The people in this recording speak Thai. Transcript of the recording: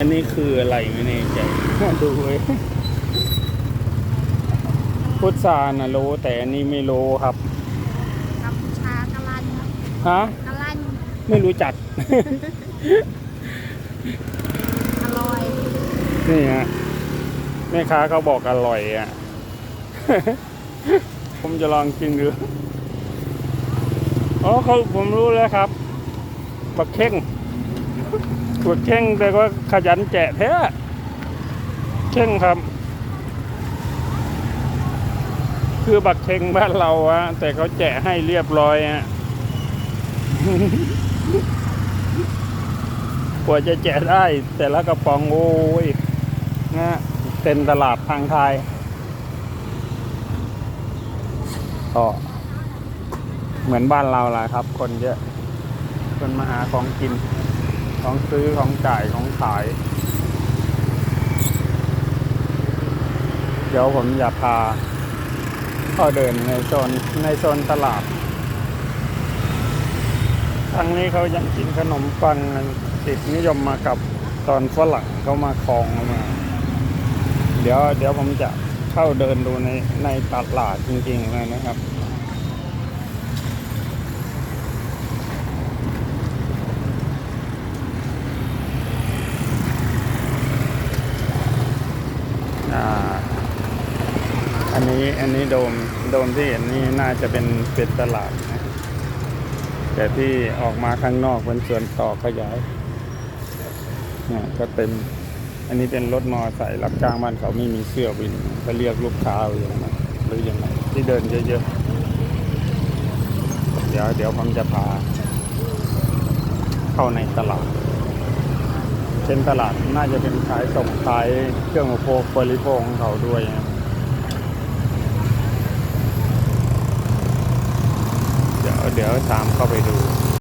อันนี้คืออะไรไม่แน่ใจดูเว้ยพุทธานะรู้แต่อันนี้ไม่รู้ครับ กัมพูชากะลันฮะ กะลันไม่รู้จัก อร่อยนี่ฮะแม่ค้าเขาบอกอร่อยอะ ผมจะลองกินดูอ๋อเขาผมรู้แล้วครับบักเข่ง บักเข่งแต่ว่าขยันแจะแท้เข่งครับ คือบักเข่งบ้านเราอะแต่เขาแจะให้เรียบร้อยอะกว่าจะแจกได้ แต่ละกระป๋องโอ้ยนะเต็มตลาดทางไทยก็เหมือนบ้านเราแหละครับ คนเยอะ คนมาหาของกิน ของซื้อของจ่ายของขาย เดี๋ยวผมอยากพาเข้าเดินในโซนในโซนตลาดทางนี้เขายังกินขนมปังติดนิยมมากับตอนฝรั่งเขามาคลองมา เดี๋ยวเดี๋ยวผมจะเข้าเดินดูในในตลาดจริงๆเลยนะครับ อันนี้อันนี้โดมโดมที่เห็นนี่น่าจะเป็นเป็นตลาดนะแต่ที่ออกมาข้างนอกเป็นส่วนต่อขยายเนี่ยก็เต็ม อันนี้เป็นรถมอไซค์รับจ้างบ้านเขาไม่มีเสื้อวินก็เรียกลูกค้าอย่างนั้นหรือยังไงที่เดินเยอะๆ เดี๋ยวเดี๋ยวผมจะพา เข้าในตลาดเป็นตลาดน่าจะเป็นขายส่งขายเครื่องอุปโภคบริโภคของเขาด้วยนะเดี๋ยวเดี๋ยวตามเข้าไปดู